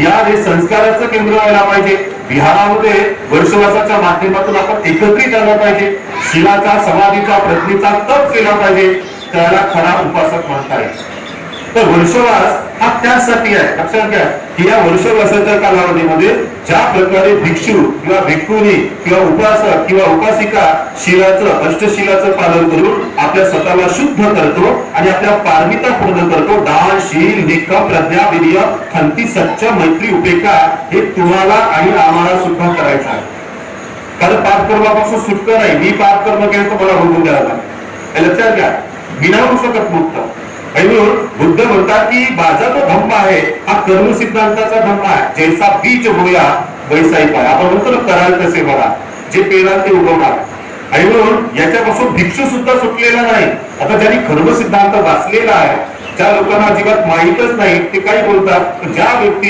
बिहार हे संस्काराचं केंद्र व्हायला पाहिजे. विहारामध्ये वर्षवासाच्या माध्यमातून आपण एकत्रित आलं पाहिजे. शिलाचा समाधीचा प्रतिचा तप केला पाहिजे. त्याला खरा उपासक म्हणता येईल. तर वर्षवास हा त्यासाठी आहे. लक्षात घ्या. की या वर्षवासाच्या कालावधीमध्ये ज्या प्रकारे भिक्षू किंवा भिक्षुनी किंवा उपासक किंवा उपासिका शिलाचं अष्टशिलाचं पालन करून आपल्या स्वतःला शुद्ध करतो आणि आपल्या पारमिता पूर्ण करतो दान शील निकम प्रज्ञा विनय खंती सच्च मैत्री उपेक्षा हे तुम्हाला आणि आम्हाला सुद्धा करायचं आहे. कारण पापकर्मापासून सुटका नाही. मी पापकर्म केलं तर मला भोगून द्यायला लागेल. लक्षात घ्या. बिना शकत मुक्त. आणि म्हणून बुद्ध म्हणतात की माझा जो धम्म आहे हा कर्म सिद्धांताचा धम्म आहे. जैसा बीज होया वैसाही पाय. आपण म्हणतो ना कराल तसे बघा. जे पेराल ते उगवणार. आणि म्हणून याच्यापासून भिक्षू सुद्धा सुटलेला नाही. आता ज्यांनी कर्म सिद्धांत वाचलेला आहे ज्या लोकांना अजिबात माहीतच नाही ते काही बोलतात ज्या व्यक्ती